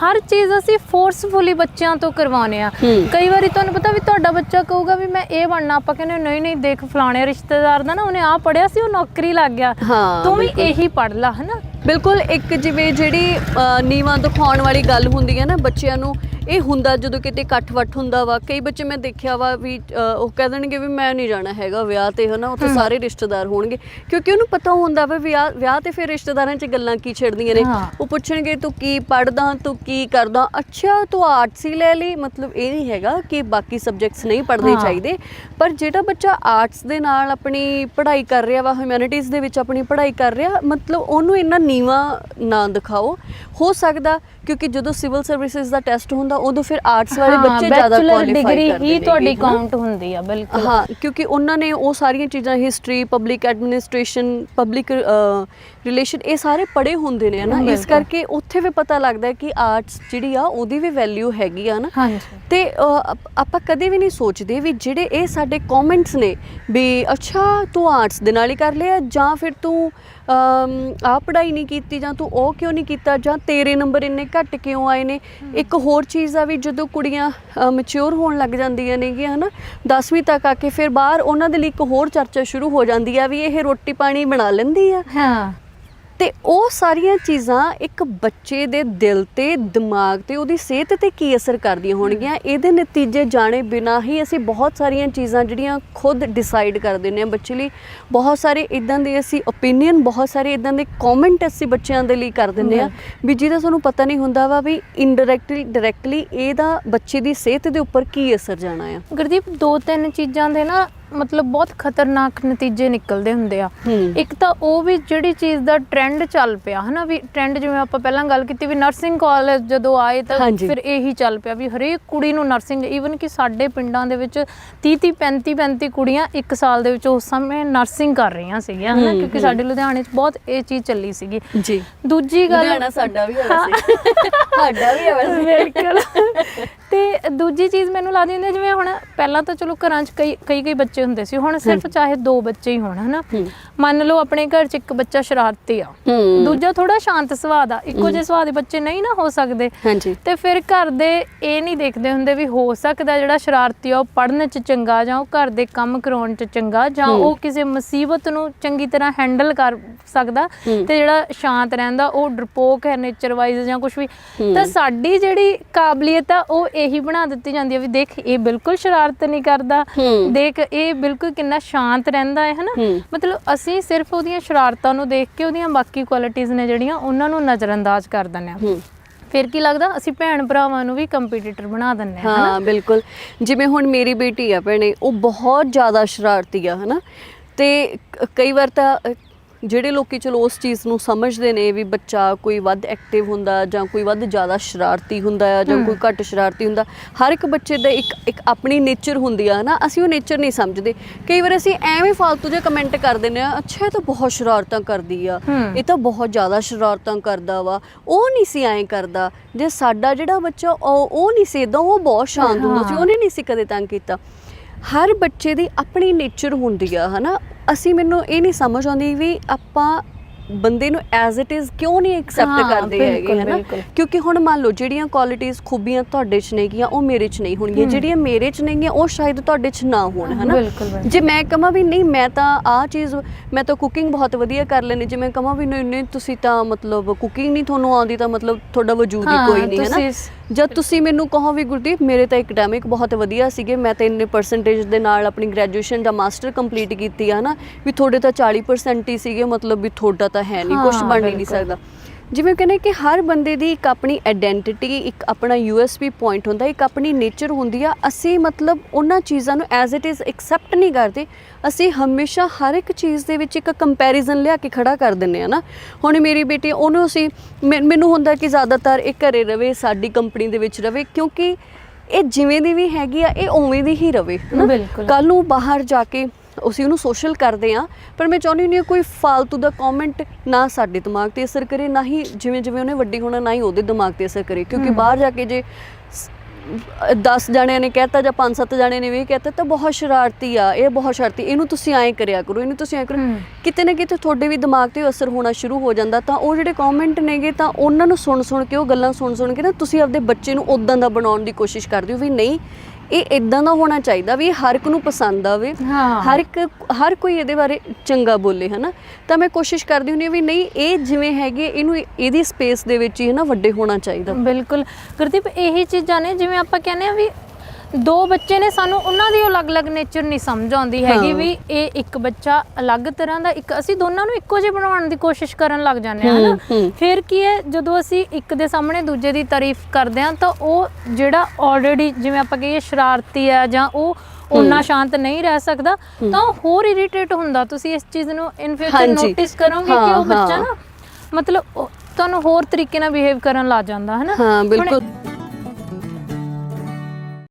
ਹਰ ਚੀਜ਼ ਅਸੀਂ ਫੋਰਸਫੁਲੀ ਬੱਚਿਆਂ ਤੋਂ ਕਰਵਾਉਨੇ ਆ। ਕਈ ਵਾਰੀ ਤੁਹਾਨੂੰ ਪਤਾ ਵੀ ਤੁਹਾਡਾ ਬੱਚਾ ਕਹੂਗਾ ਵੀ ਮੈਂ ਇਹ ਬਣਨਾ ਆਪਾਂ ਕਹਿੰਦੇ ਨਹੀਂ ਨਹੀਂ ਦੇਖ ਫਲਾਣੇ ਰਿਸ਼ਤੇਦਾਰ ਦਾ ਨਾ ਉਹਨੇ ਆ ਪੜਿਆ ਸੀ ਉਹ ਨੌਕਰੀ ਲੱਗ ਗਿਆ ਤੂੰ ਵੀ। ਇਹੀ ਪੜ ਲਾ ਹਨਾ ਬਿਲਕੁਲ ਇੱਕ ਜਿਵੇਂ ਜਿਹੜੀ ਨੀਵਾਂ ਦਿਖਾਉਣ ਵਾਲੀ ਗੱਲ ਹੁੰਦੀ ਹੈ ਨਾ ਬੱਚਿਆਂ ਨੂੰ ਇਹ ਹੁੰਦਾ ਜਦੋਂ ਕਿਤੇ ਇਕੱਠ ਵੱਠ ਹੁੰਦਾ ਵਾ ਕਈ ਬੱਚੇ ਮੈਂ ਦੇਖਿਆ ਵਾ ਵੀ ਅ, ਉਹ ਕਹਿ ਦੇਣਗੇ ਵੀ ਮੈਂ ਨਹੀਂ ਜਾਣਾ ਹੈਗਾ ਵਿਆਹ ਤੇ ਹਨਾ ਉੱਥੇ ਸਾਰੇ ਰਿਸ਼ਤੇਦਾਰ ਹੋਣਗੇ ਕਿਉਂਕਿ ਉਹਨੂੰ ਪਤਾ ਹੁੰਦਾ ਵਾ ਵਿਆਹ ਵਿਆਹ ਤੇ ਫਿਰ ਰਿਸ਼ਤੇਦਾਰਾਂ 'ਚ ਗੱਲਾਂ ਕੀ ਛਿੜਦੀਆਂ ਨੇ। ਹਾਂ। ਉਹ ਪੁੱਛਣਗੇ ਤੂੰ ਕੀ ਪੜਦਾ ਤੂੰ ਕੀ ਕਰਦਾ? ਅੱਛਾ ਤੂੰ ਆਰਟਸ ਹੀ ਲੈ ਲਈ ਮਤਲਬ ਇਹ ਨਹੀਂ ਹੈਗਾ ਕਿ ਬਾਕੀ ਸਬਜੈਕਟਸ ਨਹੀਂ ਪੜ੍ਹਨੇ ਹਾਂ। ਚਾਹੀਦੇ। ਪਰ ਜਿਹੜਾ ਬੱਚਾ ਆਰਟਸ ਦੇ ਨਾਲ ਆਪਣੀ ਪੜ੍ਹਾਈ ਕਰ ਰਿਹਾ ਵਾ ਹਿਊਮੈਨਿਟੀਜ਼ ਦੇ ਵਿੱਚ ਆਪਣੀ ਪੜ੍ਹਾਈ ਕਰ ਰਿਹਾ ਮਤਲਬ ਉਹਨੂੰ ਇੰਨਾ ਨੀਵਾ ਨਾ ਦਿਖਾਓ। ਹੋ ਸਕਦਾ ਕਿਉਂਕਿ ਜਦੋਂ ਸਿਵਲ ਸਰਵਿਸਿਜ਼ ਦਾ ਟੈਸਟ ਹੁੰਦਾ ਉਦੋਂ ਫਿਰ ਆਰਟਸ ਵਾਲੇ ਬੱਚੇ ਜ਼ਿਆਦਾ ਕੁਆਲੀਫਾਈ ਡਿਗਰੀ ਕਰਦੇ ਹੀ ਨੇ ਤੁਹਾਡੀ ਕਾਊਂਟ ਹੁੰਦੀ ਆ ਬਿਲਕੁਲ। ਹਾਂ ਕਿਉਂਕਿ ਉਹਨਾਂ ਨੇ ਉਹ ਸਾਰੀਆਂ ਚੀਜ਼ਾਂ history public administration public relation ਇਹ ਸਾਰੇ ਪੜੇ ਹੁੰਦੇ ਨੇ ਨਾ ਇਸ। ਕਰਕੇ ਉੱਥੇ ਵੀ ਪਤਾ ਲੱਗਦਾ ਹੈ ਕਿ ਆਰਟਸ ਜਿਹੜੀ ਆ ਉਹਦੀ ਵੀ ਵੈਲਿਊ ਹੈਗੀ ਆ ਨਾ ਤੇ ਆਪ- ਕਦੇ ਵੀ ਨਹੀਂ ਸੋਚਦੇ ਵੀ ਜਿਹੜੇ ਇਹ ਸਾਡੇ ਕਮੈਂਟਸ ਨੇ ਵੀ ਅੱਛਾ ਤੂੰ ਆਰਟਸ ਦੇ ਨਾਲ ਹੀ ਕਰ ਲਿਆ ਜਾਂ ਫਿਰ ਤੂੰ ਆ ਪੜ੍ਹਾਈ ਨਹੀਂ ਕੀਤੀ ਜਾਂ ਤੂੰ ਉਹ ਕਿਉਂ ਨਹੀਂ ਕੀਤਾ ਜਾਂ ਤੇਰੇ ਨੰਬਰ ਇੰਨੇ ਘੱਟ ਕਿਉਂ ਆਏ ਨੇ? ਇੱਕ ਹੋਰ ਚੀਜ਼ ਆ ਵੀ ਜਦੋਂ ਕੁੜੀਆਂ ਮੈਚੁਰ ਹੋਣ ਲੱਗ ਜਾਂਦੀਆਂ ਨੇਗੀਆਂ, ਹਨਾ 10ਵੀਂ ਤੱਕ ਆ ਕੇ ਫਿਰ ਬਾਹਰ ਉਹਨਾਂ ਦੇ ਲਈ ਇੱਕ ਹੋਰ ਚਰਚਾ ਸ਼ੁਰੂ ਹੋ ਜਾਂਦੀ ਆ ਵੀ ਇਹ ਰੋਟੀ ਪਾਣੀ ਬਣਾ ਲੈਂਦੀ ਆ। ਹਾਂ। ਤੇ ਉਹ ਸਾਰੀਆਂ ਚੀਜ਼ਾਂ ਇੱਕ ਬੱਚੇ ਦੇ ਦਿਲ ਤੇ ਦਿਮਾਗ ਤੇ ਉਹਦੀ ਸਿਹਤ ਤੇ ਕੀ ਅਸਰ ਕਰਦੀਆਂ ਹੋਣਗੀਆਂ? ਇਹਦੇ ਨਤੀਜੇ ਜਾਣੇ ਬਿਨਾ ਹੀ ਅਸੀਂ ਬਹੁਤ ਸਾਰੀਆਂ ਚੀਜ਼ਾਂ ਜਿਹੜੀਆਂ ਖੁਦ ਡਿਸਾਈਡ ਕਰ ਦਿੰਦੇ ਹਾਂ ਬੱਚੇ ਲਈ। ਬਹੁਤ ਸਾਰੇ ਇਦਾਂ ਦੇ ਅਸੀਂ ਓਪੀਨੀਅਨ ਬਹੁਤ ਸਾਰੇ ਇਦਾਂ ਦੇ ਕਮੈਂਟ ਅਸੀਂ ਬੱਚਿਆਂ ਦੇ ਲਈ ਕਰ ਦਿੰਦੇ ਆ ਵੀ ਜਿਹਦਾ ਸਾਨੂੰ ਪਤਾ ਨਹੀਂ ਹੁੰਦਾ ਵਾ ਵੀ ਇਨਡਾਇਰੈਕਟਲੀ ਡਾਇਰੈਕਟਲੀ ਇਹਦਾ ਬੱਚੇ ਦੀ ਸਿਹਤ ਦੇ ਉੱਪਰ ਕੀ ਅਸਰ ਜਾਣਾ ਆ। ਗੁਰਦੀਪ ਦੋ ਤਿੰਨ ਚੀਜ਼ਾਂ ਦੇ ਨਾ ਮਤਲਬ ਬਹੁਤ ਖਤਰਨਾਕ ਨਤੀਜੇ ਨਿਕਲਦੇ ਹੁੰਦੇ ਆ। ਇੱਕ ਤਾਂ ਉਹ ਵੀ ਜਿਹੜੀ ਚੀਜ਼ ਦਾ ਟ੍ਰੈਂਡ ਚੱਲ ਪਿਆ ਹਨਾ ਵੀ ਟ੍ਰੈਂਡ ਜਿਵੇਂ ਆਪਾਂ ਪਹਿਲਾਂ ਗੱਲ ਕੀਤੀ ਵੀ ਨਰਸਿੰਗ ਕਾਲਜ ਜਦੋਂ ਆਏ ਤਾਂ। ਫਿਰ ਇਹੀ ਚੱਲ ਪਿਆ ਵੀ ਹਰੇਕ ਕੁੜੀ ਨੂੰ ਨਰਸਿੰਗ ਈਵਨ ਕਿ ਸਾਡੇ ਪਿੰਡਾਂ ਦੇ ਵਿੱਚ 30 30 35 35 ਕੁੜੀਆਂ ਇੱਕ ਸਾਲ ਦੇ ਵਿੱਚ ਉਸ ਸਮੇਂ ਨਰਸਿੰਗ ਕਰ ਰਹੀਆਂ ਸੀਗੀਆਂ ਹਨਾ ਕਿਉਂਕਿ। ਸਾਡੇ ਲੁਧਿਆਣੇ 'ਚ ਬਹੁਤ ਇਹ ਚੀਜ਼ ਚੱਲੀ ਸੀਗੀ। ਜੀ। ਦੂਜੀ ਗੱਲ ਲੁਧਿਆਣਾ ਸਾਡਾ ਵੀ ਹੈ। ਵੈਸੇ ਸਾਡਾ ਵੀ ਹੈ ਵੈਸੇ ਬਿਲਕੁਲ। ਤੇ ਦੂਜੀ ਚੀਜ਼ ਮੈਨੂੰ ਲੱਗਦੀ ਹੁੰਦੀ ਹੈ ਜਿਵੇਂ ਹੁਣ ਪਹਿਲਾਂ ਤਾਂ ਚਲੋ ਘਰਾਂ 'ਚ ਕਈ ਕਈ ਕਈ ਬੱਚੇ ਹੁੰਦੇ ਸੀ ਹੁਣ ਸਿਰਫ ਚਾਹੇ ਦੋ ਬੱਚੇ ਹੀ ਹੋਣ ਹਨਾ। ਮੰਨ ਲਓ ਆਪਣੇ ਘਰ 'ਚ ਇੱਕ ਬੱਚਾ ਸ਼ਰਾਰਤੀ ਆ ਦੂਜਾ ਥੋੜਾ ਸ਼ਾਂਤ ਸੁਭਾਅ ਦਾ ਇੱਕੋ ਜਿਹੇ ਸੁਭਾਅ ਦੇ ਬੱਚੇ ਨਹੀਂ ਨਾ ਹੋ ਸਕਦੇ ਤੇ ਫਿਰ ਘਰ ਦੇ ਇਹ ਨਹੀਂ ਦੇਖਦੇ ਹੁੰਦੇ ਵੀ ਹੋ ਸਕਦਾ ਜਿਹੜਾ ਸ਼ਰਾਰਤੀ ਆ ਉਹ ਪੜ੍ਹਨ 'ਚ ਚੰਗਾ ਜਾਂ ਉਹ ਘਰ ਦੇ ਕੰਮ ਕਰਾਉਣ 'ਚ ਚੰਗਾ ਜਾਂ। ਉਹ ਕਿਸੇ ਮੁਸੀਬਤ ਨੂੰ ਚੰਗੀ ਤਰ੍ਹਾਂ ਹੈਂਡਲ ਕਰ ਸਕਦਾ। ਤੇ ਜਿਹੜਾ ਸ਼ਾਂਤ ਰਹਿੰਦਾ ਉਹ ਡਰਪੋਕ ਹੈ ਨੇਚਰ ਵਾਈਜ਼ ਜਾਂ ਕੁਝ ਵੀ। ਤਾਂ ਸਾਡੀ ਜਿਹੜੀ ਕਾਬਲੀਅਤ ਆ ਉਹ ਇਹੀ ਬਣਾ ਦਿੱਤੀ ਜਾਂਦੀ ਹੈ ਵੀ ਦੇਖ ਇਹ ਬਿਲਕੁਲ ਸ਼ਰਾਰਤ ਨਹੀਂ ਕਰਦਾ। ਹੂੰ। ਦੇਖ ਇਹ ਬਿਲਕੁਲ ਕਿੰਨਾ ਸ਼ਾਂਤ ਰਹਿੰਦਾ ਹੈ ਹਨਾ? ਹੂੰ। ਮਤਲਬ ਅਸੀਂ ਸਿਰਫ ਉਹਦੀਆਂ ਸ਼ਰਾਰਤਾਂ ਨੂੰ ਦੇਖ ਕੇ ਉਹਦੀਆਂ ਬਾਕੀ ਕੁਆਲਿਟੀਆਂ ਨੇ ਜਿਹੜੀਆਂ ਉਹਨਾਂ ਨੂੰ ਨਜ਼ਰਅੰਦਾਜ਼ ਕਰ ਦਿੰਦੇ ਹਾਂ। ਹੂੰ। ਫਿਰ ਕੀ ਲੱਗਦਾ ਅਸੀਂ ਭੈਣ ਭਰਾਵਾਂ ਨੂੰ ਵੀ ਕੰਪੀਟੀਟਰ ਬਣਾ ਦਿੰਨੇ ਆ ਹਾਂ ਬਿਲਕੁਲ। ਜਿਵੇਂ ਹੁਣ ਮੇਰੀ ਬੇਟੀ ਆ ਭੈਣੇ ਉਹ ਬਹੁਤ ਜ਼ਿਆਦਾ ਸ਼ਰਾਰਤੀ ਆ ਹਨਾ? ਤੇ ਕਈ ਵਾਰ ਤਾਂ ਜਿਹੜੇ ਲੋਕੀ ਚਲੋ ਉਸ ਚੀਜ਼ ਨੂੰ ਸਮਝਦੇ ਨੇ ਵੀ ਬੱਚਾ ਕੋਈ ਵੱਧ ਐਕਟਿਵ ਹੁੰਦਾ ਜਾਂ ਕੋਈ ਵੱਧ ਜ਼ਿਆਦਾ ਸ਼ਰਾਰਤੀ ਹੁੰਦਾ ਆ ਜਾਂ ਕੋਈ ਘੱਟ ਸ਼ਰਾਰਤੀ ਹੁੰਦਾ ਹਰ ਇੱਕ ਬੱਚੇ ਦਾ ਇੱਕ ਇੱਕ ਆਪਣੀ ਨੇਚਰ ਹੁੰਦੀ ਆ ਨਾ ਅਸੀਂ ਉਹ ਨੇਚਰ ਨਹੀਂ ਸਮਝਦੇ ਕਈ ਵਾਰ ਅਸੀਂ ਐਵੇਂ ਫालतू ਜਿਹੇ ਕਮੈਂਟ ਕਰ ਦਿੰਦੇ ਆ ਅੱਛਾ ਇਹ ਤਾਂ ਬਹੁਤ ਸ਼ਰਾਰਤਾਂ ਕਰਦੀ ਆ। ਇਹ ਤਾਂ ਬਹੁਤ ਜ਼ਿਆਦਾ ਸ਼ਰਾਰਤਾਂ ਕਰਦਾ ਵਾ ਉਹ ਨਹੀਂ ਸੀ ਐਂ ਕਰਦਾ ਜੇ ਸਾਡਾ ਜਿਹੜਾ ਬੱਚਾ ਉਹ ਨਹੀਂ ਸੀ ਇਦਾਂ ਉਹ ਬਹੁਤ ਸ਼ਾਂਤ ਹੁੰਦਾ ਸੀ। ਉਹਨੇ ਨਹੀਂ ਸੀ ਕਦੇ ਤੰਗ ਕੀਤਾ ਹਰ ਬੱਚੇ ਦੀ ਆਪਣੀ ਨੇਚਰ ਹੁੰਦੀ ਆ, ਹਨਾ? ਅਸੀਂ ਮੈਨੂੰ ਇਹ ਨਹੀਂ ਸਮਝ ਆਉਂਦੀ ਵੀ ਆਪਾਂ ਬੰਦੇ ਨੂੰ ਐਜ਼ ਇਟ ਇਜ਼ ਕਿਉਂ ਨਹੀਂ ਐਕਸੈਪਟ ਹਾਂ, ਕਰਦੇ ਹੈਗੇ ਹਨਾ। ਕਿਉਂਕਿ ਹੁਣ ਮੰਨ ਲਓ ਜਿਹੜੀਆਂ ਕੁਆਲਿਟੀਆਂ ਖੂਬੀਆਂ ਤੁਹਾਡੇ 'ਚ ਨੇਗੀਆਂ ਉਹ ਮੇਰੇ 'ਚ ਨਹੀਂ ਹੋਣਗੀਆਂ। ਜਿਹੜੀਆਂ ਮੇਰੇ 'ਚ ਨੇਗੀਆਂ ਉਹ ਸ਼ਾਇਦ ਤੁਹਾਡੇ 'ਚ ਨਾ ਹੋਣ ਹਨਾ। ਜੇ ਮੈਂ ਕਹਾਂ ਵੀ ਨਹੀਂ ਮੈਂ ਤਾਂ ਆਹ ਚੀਜ਼ ਮੈਂ ਤਾਂ ਕੁਕਿੰਗ ਬਹੁਤ ਵਧੀਆ ਕਰ ਲੈਣੀ ਜੇ ਮੈਂ ਕਹਾਂ ਵੀ ਨਹੀਂ ਨਹੀਂ ਤੁਸੀਂ ਤਾਂ ਮਤਲਬ ਕੁਕਿੰਗ ਨਹੀਂ ਤੁਹਾਨੂੰ ਆਉਂਦੀ ਤਾਂ ਮਤਲਬ ਤੁਹਾਡਾ ਵਜੂਦ ਹੀ ਹਾਂ, ਕੋਈ ਨਹੀਂ ਹੈ ਨਾ ਜਦ ਤੁਸੀਂ ਮੈਨੂੰ ਕਹੋ ਵੀ ਗੁਰਦੀਪ ਮੇਰੇ ਤਾਂ ਐਕੈਡੈਮਿਕ ਬਹੁਤ ਵਧੀਆ ਸੀਗੇ। ਮੈਂ ਤਾਂ ਇੰਨੇ ਪਰਸੈਂਟੇਜ ਦੇ ਨਾਲ ਆਪਣੀ ਗ੍ਰੈਜੂਏਸ਼ਨ ਜਾਂ ਮਾਸਟਰ ਕੰਪਲੀਟ ਕੀਤੀ ਆ ਨਾ ਵੀ ਤੁਹਾਡੇ ਤਾਂ 40% ਹੀ ਸੀਗੇ ਮਤਲਬ ਵੀ ਤੁਹਾਡਾ ਤਾਂ ਹੈ ਨਹੀਂ ਕੁਝ ਬਣ ਨਹੀਂ। ਸਕਦਾ। ਜਿਵੇਂ ਕਹਿੰਦੇ ਕਿ ਹਰ ਬੰਦੇ ਦੀ ਇੱਕ ਆਪਣੀ ਆਇਡੈਂਟੀਟੀ ਇੱਕ ਆਪਣਾ ਯੂਐਸਪੀ ਪੁਆਇੰਟ ਹੁੰਦਾ ਇੱਕ ਆਪਣੀ ਨੇਚਰ ਹੁੰਦੀ ਆ। ਅਸੀਂ ਮਤਲਬ ਉਹਨਾਂ ਚੀਜ਼ਾਂ ਨੂੰ ਐਜ਼ ਇਟ ਇਜ਼ ਐਕਸੈਪਟ ਨਹੀਂ ਕਰਦੇ। ਅਸੀਂ ਹਮੇਸ਼ਾ ਹਰ ਇੱਕ ਚੀਜ਼ ਦੇ ਵਿੱਚ ਇੱਕ ਕੰਪੈਰੀਜ਼ਨ ਲਿਆ ਕੇ ਖੜਾ ਕਰ ਦਿੰਨੇ ਆ ਨਾ। ਹੁਣ ਮੇਰੀ ਬੇਟੀ ਉਹਨੂੰ ਅਸੀਂ ਮੈਨੂੰ ਹੁੰਦਾ ਕਿ ਜ਼ਿਆਦਾਤਰ ਇਹ ਘਰੇ ਰਵੇ ਸਾਡੀ ਕੰਪਨੀ ਦੇ ਵਿੱਚ ਰਵੇ ਕਿਉਂਕਿ ਇਹ ਜਿਵੇਂ ਦੀ ਵੀ ਹੈਗੀ ਆ ਇਹ ਉਵੇਂ ਦੀ ਹੀ ਰਵੇ ਬਿਲਕੁਲ। ਕੱਲ ਨੂੰ ਬਾਹਰ ਜਾ ਕੇ ਅਸੀਂ ਉਹਨੂੰ ਸੋਸ਼ਲ ਕਰਦੇ ਆ ਪਰ ਮੈਂ ਚਾਹੁੰਦੀ ਨਹੀਂ ਕੋਈ ਫालतू ਦਾ ਕਮੈਂਟ ਨਾ ਸਾਡੇ ਦਿਮਾਗ ਤੇ ਅਸਰ ਕਰੇ ਨਾ ਹੀ ਜਿਵੇਂ ਜਿਵੇਂ ਉਹਨੇ ਵੱਡੀ ਹੋਣਾ ਨਾ ਹੀ ਉਹਦੇ ਦਿਮਾਗ ਤੇ ਅਸਰ ਕਰੇ। ਕਿਉਂਕਿ ਬਾਹਰ ਜਾ ਕੇ ਜੇ ਸ- 10 ਜਣਿਆਂ ਨੇ ਕਹਿਤਾ ਜਾਂ 5-7 ਜਣਿਆਂ ਨੇ ਵੀ ਕਹਿਤਾ ਤਾਂ ਬਹੁਤ ਸ਼ਰਾਰਤੀ ਆ ਇਹ ਬਹੁਤ ਸ਼ਰਾਰਤੀ। ਇਹਨੂੰ ਤੁਸੀਂ ਐਂ ਕਰਿਆ ਕਰੋ ਇਹਨੂੰ ਤੁਸੀਂ ਐਂ ਕਰੋ। ਕਿਤੇ ਨਾ ਕਿਤੇ ਤੁਹਾਡੇ ਵੀ ਦਿਮਾਗ ਤੇ ਅਸਰ ਹੋਣਾ ਸ਼ੁਰੂ ਹੋ ਜਾਂਦਾ ਤਾਂ ਉਹ ਜਿਹੜੇ ਕਮੈਂਟ ਨੇਗੇ ਤਾਂ ਉਹਨਾਂ ਨੂੰ ਸੁਣ ਸੁਣ ਕੇ ਉਹ ਗੱਲਾਂ ਸੁਣ ਸੁਣ ਕੇ ਨਾ ਤੁਸੀਂ ਆਪਦੇ ਬੱਚੇ ਨੂੰ ਉਦਾਂ ਦਾ ਬਣਾਉਣ ਦੀ ਕੋਸ਼ਿਸ਼ ਕਰਦੇ ਹੋ ਵੀ ਨਹੀਂ ਇਹ ਇਦਾਂ ਦਾ ਹੋਣਾ ਚਾਹੀਦਾ ਵੀ ਹਰ ਇੱਕ ਨੂੰ ਪਸੰਦ ਆਵੇ। ਹਰ ਇੱਕ ਹਰ ਕੋਈ ਇਹਦੇ ਬਾਰੇ ਚੰਗਾ ਬੋਲੇ ਹਨਾ? ਤਾਂ ਮੈਂ ਕੋਸ਼ਿਸ਼ ਕਰਦੀ ਹੁੰਦੀ ਹਾਂ ਵੀ ਨਹੀਂ ਇਹ ਜਿਵੇਂ ਹੈਗੇ ਇਹਨੂੰ ਇਹਦੀ ਸਪੇਸ ਦੇ ਵਿੱਚ ਹੀ ਨਾ ਵੱਡੇ ਹੋਣਾ ਚਾਹੀਦਾ। ਬਿਲਕੁਲ। ਗੁਰਦੀਪ ਇਹੀ ਚੀਜ਼ਾਂ ਨੇ ਜਿਵੇਂ ਆਪਾਂ ਕਹਿੰਦੇ ਆ ਵੀ ਦੋ ਬੱਚੇ ਨੇ ਸਾਨੂੰ ਉਹਨਾਂ ਦੀ ਅਲੱਗ-ਅਲੱਗ ਨੇਚਰ ਨਹੀਂ ਸਮਝ ਆਉਂਦੀ ਹੈਗੀ। ਵੀ ਇਹ ਇੱਕ ਬੱਚਾ ਅਲੱਗ ਤਰ੍ਹਾਂ ਦਾ ਇੱਕ ਅਸੀਂ ਦੋਨਾਂ ਨੂੰ ਇੱਕੋ ਜਿਹੇ ਬਣਾਉਣ ਦੀ ਕੋਸ਼ਿਸ਼ ਕਰਨ ਲੱਗ ਜਾਂਦੇ ਹਾਂ ਹਨਾ। ਫਿਰ ਕੀ ਹੈ ਜਦੋਂ ਅਸੀਂ ਇੱਕ ਦੇ ਸਾਹਮਣੇ ਦੂਜੇ ਦੀ ਤਾਰੀਫ ਕਰਦੇ ਹਾਂ ਤਾਂ ਉਹ ਜਿਹੜਾ ਆਲਰੇਡੀ ਜਿਵੇਂ ਆਪਾਂ ਕਹੀਏ ਸ਼ਰਾਰਤੀ ਹੈ ਜਾਂ ਉਹ ਉਹਨਾਂ ਸ਼ਾਂਤ ਨਹੀਂ ਰਹਿ ਸਕਦਾ ਤਾਂ ਹੋਰ ਇਰੀਟੇਟ ਹੁੰਦਾ ਤੁਸੀਂ ਇਸ ਚੀਜ਼ ਨੂੰ ਇਨ ਫਿਊਚਰ। ਨੋਟਿਸ ਕਰੋਗੇ ਕਿ ਉਹ ਬੱਚਾ। ਨਾ ਮਤਲਬ ਤੁਹਾਨੂੰ ਹੋਰ ਤਰੀਕੇ ਨਾਲ ਬਿਹੇਵ ਕਰਨ ਲੱਗ ਜਾਂਦਾ ਹੈ ਨਾ ਹਾਂ ਬਿਲਕੁਲ